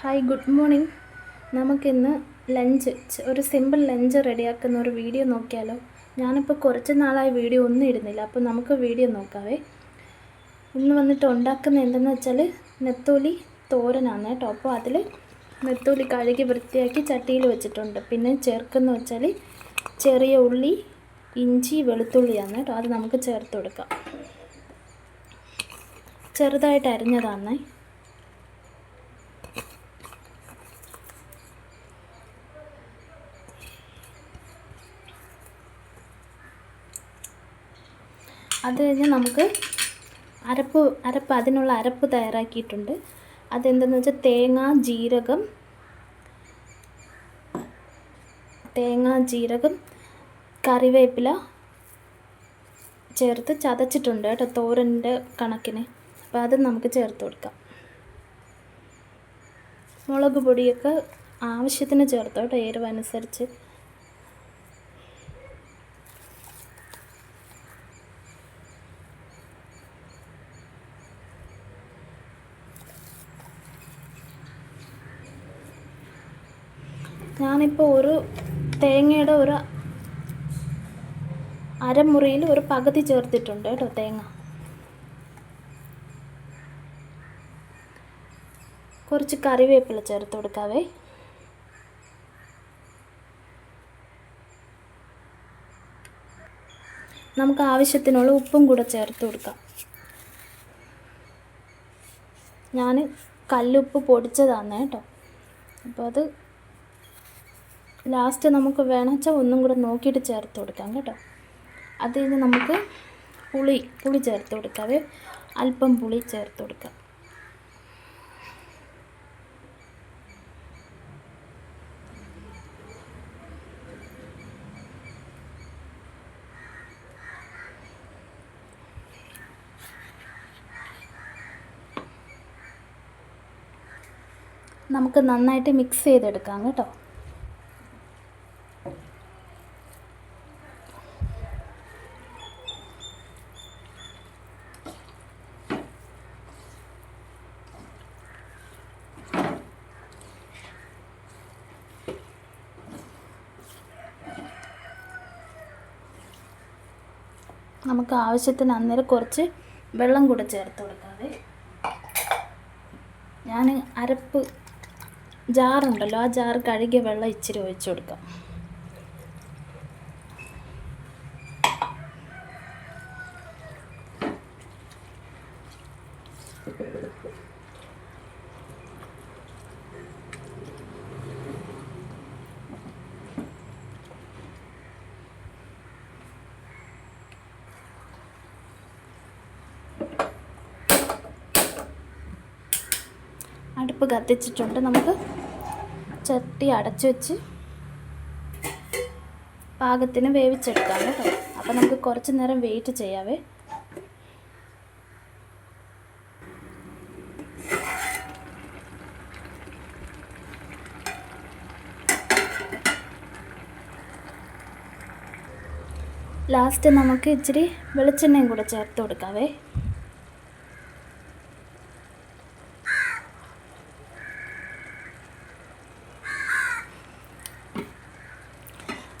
Hi good morning നമുക്കിന്ന് lunch ഒരു simple lunch റെഡിയാക്കുന്ന ഒരു വീഡിയോ നോക്കിയാലോ? ഞാനിപ്പോൾ കുറച്ച് നാളായി വീഡിയോ ഒന്നും ഇടുന്നില്ല അപ്പോൾ നമുക്ക് വീഡിയോ നോക്കാവേ. ഇന്ന് വന്നിട്ട് ഉണ്ടാക്കുന്ന എന്തെന്ന് വെച്ചാൽ നെത്തോലി തോരനാണ് കേട്ടോ. അപ്പോൾ അതിൽ നെത്തോലി കഴുകി വൃത്തിയാക്കി ചട്ടിയിൽ വെച്ചിട്ടുണ്ട്. പിന്നെ ചേർക്കുന്ന വെച്ചാൽ ചെറിയ ഉള്ളി ഇഞ്ചി വെളുത്തുള്ളിയാണ് കേട്ടോ. അത് നമുക്ക് ചേർത്ത് കൊടുക്കാം. ചെറുതായിട്ട് അരിഞ്ഞതാണേ അത് കഴിഞ്ഞ് നമുക്ക് അരപ്പ് അരപ്പ് അതിനുള്ള അരപ്പ് തയ്യാറാക്കിയിട്ടുണ്ട്. അതെന്തെന്ന് വെച്ചാൽ തേങ്ങ ജീരകം തേങ്ങ ജീരകം കറിവേപ്പില ചേർത്ത് ചതച്ചിട്ടുണ്ട് കേട്ടോ തോരന്റെ കണക്കിന്. അപ്പോൾ അത് നമുക്ക് ചേർത്ത് കൊടുക്കാം. മുളക് പൊടിയൊക്കെ ആവശ്യത്തിന് ചേർത്തോ കേട്ടോ ഞാനിപ്പോൾ ഒരു തേങ്ങയുടെ ഒരു അരമുറിയിൽ ഒരു പകുതി ചേർത്തിട്ടുണ്ട് കേട്ടോ തേങ്ങ. കുറച്ച് കറിവേപ്പില ചേർത്ത് കൊടുക്കാവേ. നമുക്ക് ആവശ്യത്തിനുള്ള ഉപ്പും കൂടെ ചേർത്ത് കൊടുക്കാം. ഞാൻ കല്ലുപ്പ് പൊടിച്ചതാണ് കേട്ടോ. അപ്പോൾ അത് ലാസ്റ്റ് നമുക്ക് വേണമെച്ചാൽ ഒന്നും കൂടെ നോക്കിയിട്ട് ചേർത്ത് കൊടുക്കാം കേട്ടോ. അത് കഴിഞ്ഞ് നമുക്ക് പുളി പുളി ചേർത്ത് കൊടുക്കാവേ അല്പം പുളി ചേർത്ത് കൊടുക്കാം. നമുക്ക് നന്നായിട്ട് മിക്സ് ചെയ്തെടുക്കാം കേട്ടോ. നമുക്ക് ആവശ്യത്തിന് അന്നേരം കുറച്ച് വെള്ളം കൂടെ ചേർത്ത് കൊടുക്കാതെ ഞാൻ അരപ്പ് ജാറുണ്ടല്ലോ ആ ജാറ് കഴുകിയ വെള്ളം ഇച്ചിരി ഒഴിച്ചു കൊടുക്കാം. അടുപ്പ് കത്തിച്ചിട്ടുണ്ട്. നമുക്ക് ചട്ടി അടച്ചു വെച്ച് പാകത്തിന് വേവിച്ചെടുക്കാം കേട്ടോ. അപ്പോൾ നമുക്ക് കുറച്ച് നേരം വെയിറ്റ് ചെയ്യാവേ. ലാസ്റ്റ് നമുക്ക് ഇച്ചിരി വെളിച്ചെണ്ണയും കൂടെ ചേർത്ത് കൊടുക്കാവേ.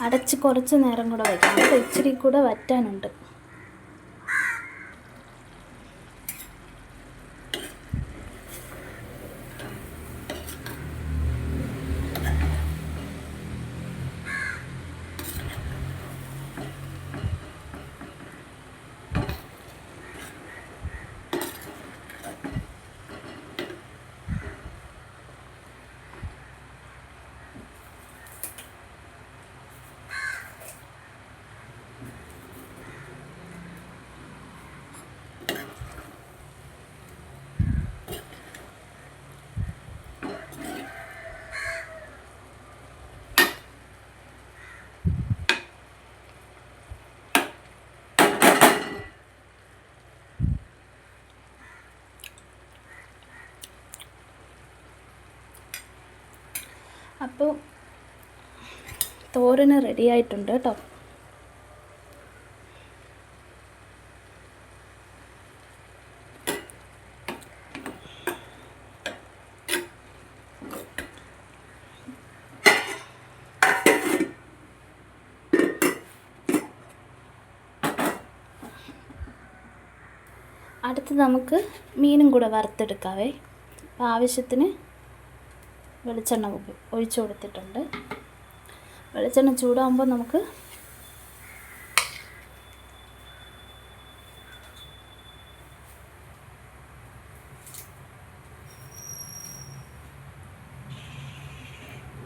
അടച്ച് കുറച്ച് നേരം കൂടെ വയ്ക്കണം. അപ്പോൾ ഇച്ചിരി കൂടെ വറ്റാനുണ്ട്. അപ്പോൾ തോരന് റെഡി ആയിട്ടുണ്ട് കേട്ടോ അടുത്ത് നമുക്ക് മീനും കൂടെ വറുത്തെടുക്കാവേ. ആവശ്യത്തിന് വെളിച്ചെണ്ണ ഒഴിച്ചു കൊടുത്തിട്ടുണ്ട്. വെളിച്ചെണ്ണ ചൂടാകുമ്പോൾ നമുക്ക്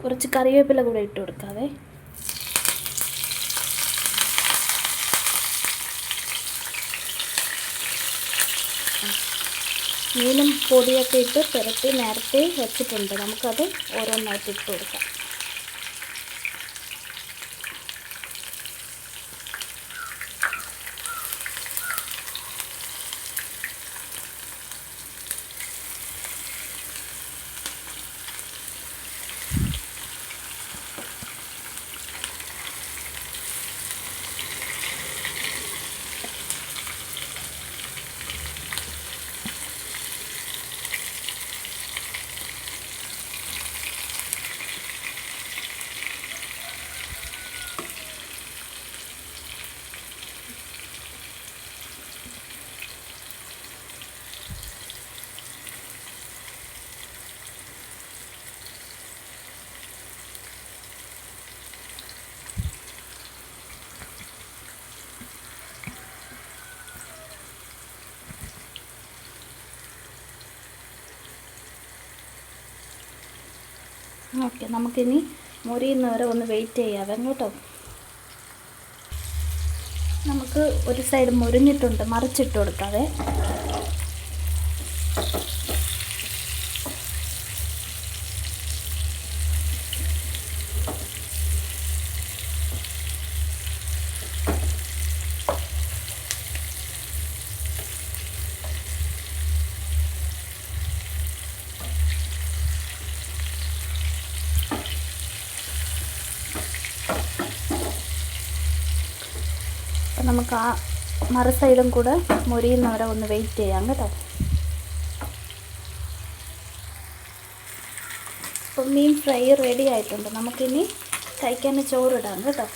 കുറച്ച് കറിവേപ്പില കൂടെ ഇട്ട് കൊടുക്കാവേ. മീനും പൊടിയൊക്കെ ഇട്ട് പുരട്ടി നേരത്തെ വെച്ചിട്ടുണ്ട്. നമുക്കത് ഓരോന്നായിട്ട് ഇട്ട് കൊടുക്കാം. ഓക്കെ നമുക്കിനി മുരിയുന്നവരെ ഒന്ന് വെയിറ്റ് ചെയ്യാവേ കേട്ടോ. നമുക്ക് ഒരു സൈഡ് മുരിഞ്ഞിട്ടുണ്ട് മറിച്ചിട്ട് കൊടുക്കാവേ. അപ്പം നമുക്ക് ആ മറു സൈഡും കൂടെ മുരിയുന്നവരെ ഒന്ന് വെയിറ്റ് ചെയ്യാം കേട്ടോ. അപ്പം മീൻ ഫ്രൈ റെഡി ആയിട്ടുണ്ട്. നമുക്കിനി കഴിക്കാൻ ചോറിടാം കേട്ടോ.